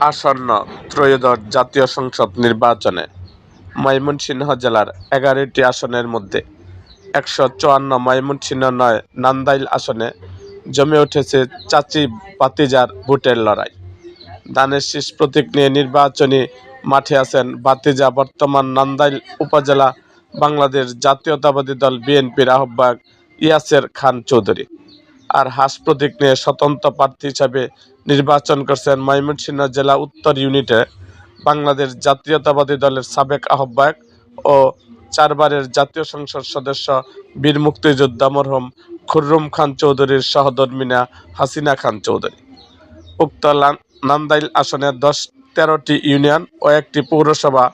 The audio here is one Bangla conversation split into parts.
আসন্ন ত্রয়োদশ জাতীয় সংসদ নির্বাচনে ময়মনসিংহ জেলার এগারোটি আসনের মধ্যে একশো চুয়ান্ন ময়মনসিংহ নয়, নান্দাইল আসনে জমে উঠেছে চাচি বাতিজার ভোটের লড়াই। দানের শীষ প্রতীক নিয়ে নির্বাচনী মাঠে আছেন বাতিজা বর্তমান নান্দাইল উপজেলা বাংলাদেশ জাতীয়তাবাদী দল বিএনপির আহ্বায়ক ইয়াসের খান চৌধুরী। আর হাঁস প্রতীক নিয়ে স্বতন্ত্র প্রার্থী হিসাবে নির্বাচন করছেন ময়মনসিংহ জেলা উত্তর ইউনিটে বাংলাদেশ জাতীয়তাবাদী দলের সাবেক আহ্বায়ক ও চারবারের জাতীয় সংসদ সদস্য বীর মুক্তিযোদ্ধা মরহম খুররুম খান চৌধুরীর সহধর্মিনা হাসিনা খান চৌধুরী। উক্ত নান্দাইল আসনে দশ, তেরোটি ইউনিয়ন ও একটি পৌরসভা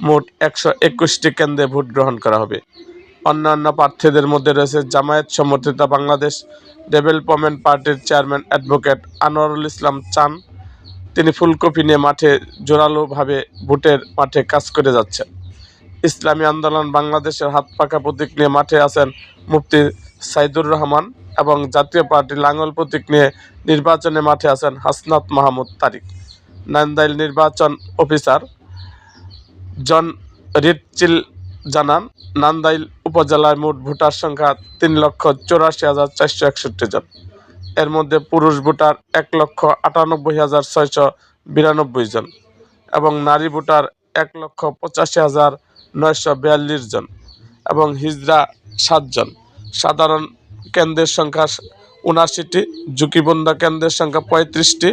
মোট একশো একুশটি কেন্দ্রে ভোট গ্রহণ করা হবে। অন্যান্য প্রার্থীদের মধ্যে রয়েছে জামায়াত সমর্থিত বাংলাদেশ ডেভেলপমেন্ট পার্টির চেয়ারম্যান অ্যাডভোকেট আনোয়ারুল ইসলাম চান। তিনি ফুলকপি নিয়ে মাঠে জোরালোভাবে ভোটের মাঠে কাজ করে যাচ্ছেন। ইসলামী আন্দোলন বাংলাদেশের হাত পাকা প্রতীক নিয়ে মাঠে আছেন মুফতি সাইদুর রহমান এবং জাতীয় পার্টি লাঙ্গল প্রতীক নিয়ে নির্বাচনে মাঠে আছেন হাসনাত মাহমুদ তারিক। নান্দাইল নির্বাচন অফিসার জন রিটচিল জানান, নান্দাইল উপজেলায় মোট ভোটার সংখ্যা তিন লক্ষ চৌরাশি হাজার চারশো একষট্টি জন। এর মধ্যে পুরুষ ভোটার এক লক্ষ আটানব্বই হাজার ছয়শো বিরানব্বই জন এবং নারী ভোটার এক লক্ষ পঁচাশি হাজার নয়শো বিয়াল্লিশ জন এবং হিজড়া সাতজন সাধারণ কেন্দ্রের সংখ্যা উনাশিটি ঝুঁকিপূর্ণ কেন্দ্রের সংখ্যা পঁয়ত্রিশটি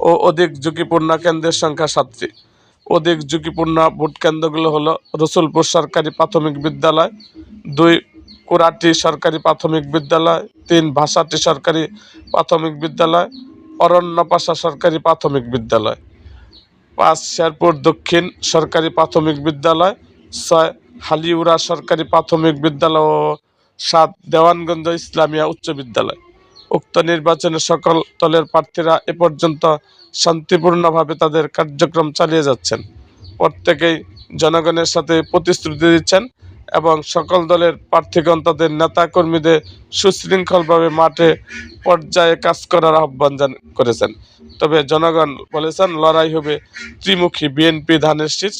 ও অধিক ঝুঁকিপূর্ণ কেন্দ্রের সংখ্যা সাতটি। অধিক ঝুঁকিপূর্ণ ভোট কেন্দ্রগুলো হলো রসুলপুর সরকারি প্রাথমিক বিদ্যালয় দুই, কুরাটি সরকারি প্রাথমিক বিদ্যালয়, তিন, ভাষাটি সরকারি প্রাথমিক বিদ্যালয় অরণ্যপাশা সরকারি প্রাথমিক বিদ্যালয়। পাঁচ, শেরপুর দক্ষিণ সরকারি প্রাথমিক বিদ্যালয়, ছয় হালিউরা সরকারি প্রাথমিক বিদ্যালয় ও সাত, দেওয়ানগঞ্জ ইসলামিয়া উচ্চ বিদ্যালয়। উক্ত নির্বাচনে সকল দলের প্রার্থীরা এ পর্যন্ত শান্তিপূর্ণভাবে তাদের কার্যক্রম চালিয়ে যাচ্ছেন। প্রত্যেকেই জনগণের সাথে প্রতিশ্রুতি দিচ্ছেন। এবং সকল দলের প্রার্থীগণ তাদের নেতাকর্মীদের সুশৃঙ্খলভাবে মাঠে পর্যায়ে কাজ করার আহ্বান করেছেন। তবে জনগণ বলেছেন, লড়াই হবে ত্রিমুখী বিএনপি ধানের শীষ,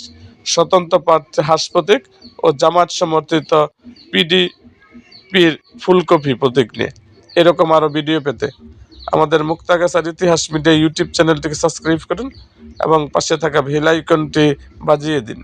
স্বতন্ত্র প্রার্থী হাসপতিক ও জামাত সমর্থিত পিডিপির ফুলকপি প্রতীক নিয়ে। এরকম আরও ভিডিও পেতে আমাদের মুক্তাগাছার ইতিহাস মিডিয়া ইউটিউব চ্যানেলটিকে সাবস্ক্রাইব করুন এবং পাশে থাকা আইকনটি বাজিয়ে দিন।